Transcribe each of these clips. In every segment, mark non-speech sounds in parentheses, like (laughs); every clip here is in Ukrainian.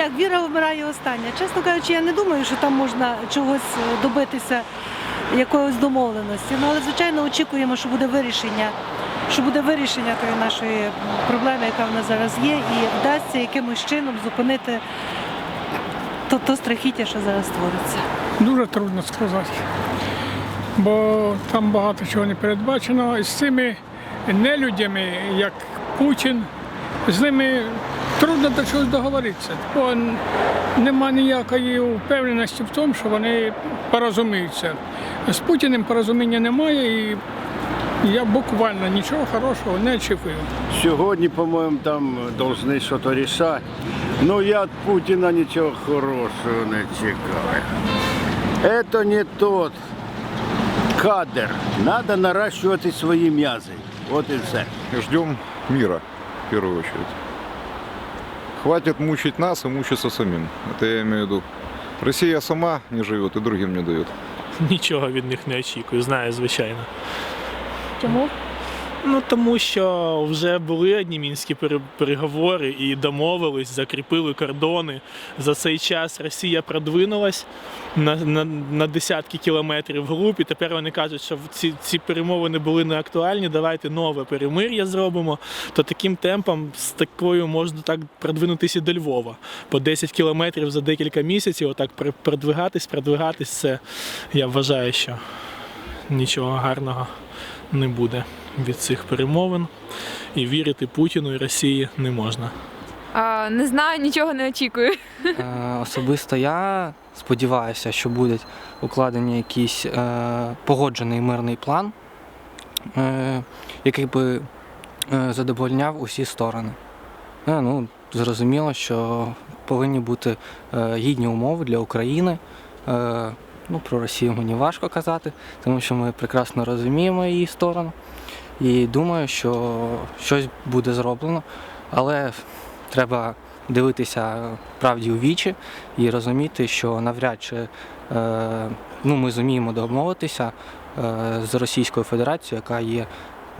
як віра вмирає остання. Чесно кажучи, я не думаю, що там можна чогось е, добитися, якоїсь домовленості. Ну але звичайно очікуємо, що буде вирішення, що буде вирішення тої нашої проблеми, яка в нас зараз є, і вдасться якимось чином зупинити то, то страхіття, що зараз твориться. Дуже трудно сказати. Бо там багато чого не передбачено. І з цими нелюдями, як Путін, з ними трудно до чогось договоритися. Бо нема ніякої впевненості в тому, що вони порозуміються. З Путіним порозуміння немає і я буквально нічого хорошого не очікую. Сьогодні, по-моєму, там повинні щось рішати. Ну я від Путіна нічого хорошого не чекаю. Це не тот кадр. Треба наращувати свої м'язи. От і все. Ждем мира, в первую очередь. Хватит мучить нас и мучиться самим. Это я имею в виду. Росія сама не живет і другим не дає. (laughs) Нічого від них не очікую, знаю, звичайно. Чому? Ну тому що вже були одні мінські пере- переговори і домовились, закріпили кордони. За цей час Росія продвинулась на, на, на десятки кілометрів вглуб, і тепер вони кажуть, що ці, ці перемовини були не актуальні. Давайте нове перемир'я зробимо. То таким темпом з такою можна так продвинутися до Львова. По 10 кілометрів за декілька місяців, отак пр- продвигатись, продвигатись. Це я вважаю, що нічого гарного не буде від цих перемовин. І вірити Путіну і Росії не можна. А, не знаю, нічого не очікую. Е, Особисто я сподіваюся, що буде укладений якийсь е, погоджений мирний план, е, який би е, задовольняв усі сторони. Е, ну, зрозуміло, що повинні бути е, гідні умови для України. Е, ну, про Росію мені важко казати, тому що ми прекрасно розуміємо її сторону. І думаю, що щось буде зроблено, але треба дивитися правді у вічі і розуміти, що навряд чи е, ну, ми зуміємо домовитися е, з Російською Федерацією, яка є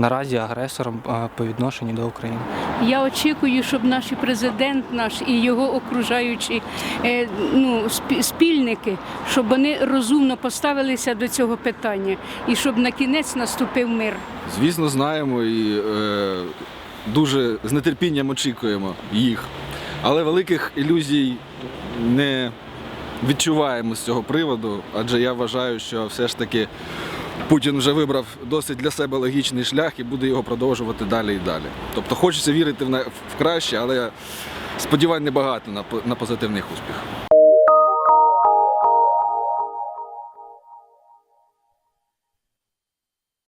наразі агресором по відношенню до України. Я очікую, щоб наш президент наш і його окружаючі е, ну, спільники, щоб вони розумно поставилися до цього питання і щоб на кінець наступив мир. Звісно, знаємо і е, дуже з нетерпінням очікуємо їх. Але великих ілюзій не відчуваємо з цього приводу, адже я вважаю, що все ж таки Путін вже вибрав досить для себе логічний шлях і буде його продовжувати далі і далі. Тобто хочеться вірити в краще, але сподівань небагато на по- на позитивний успіх.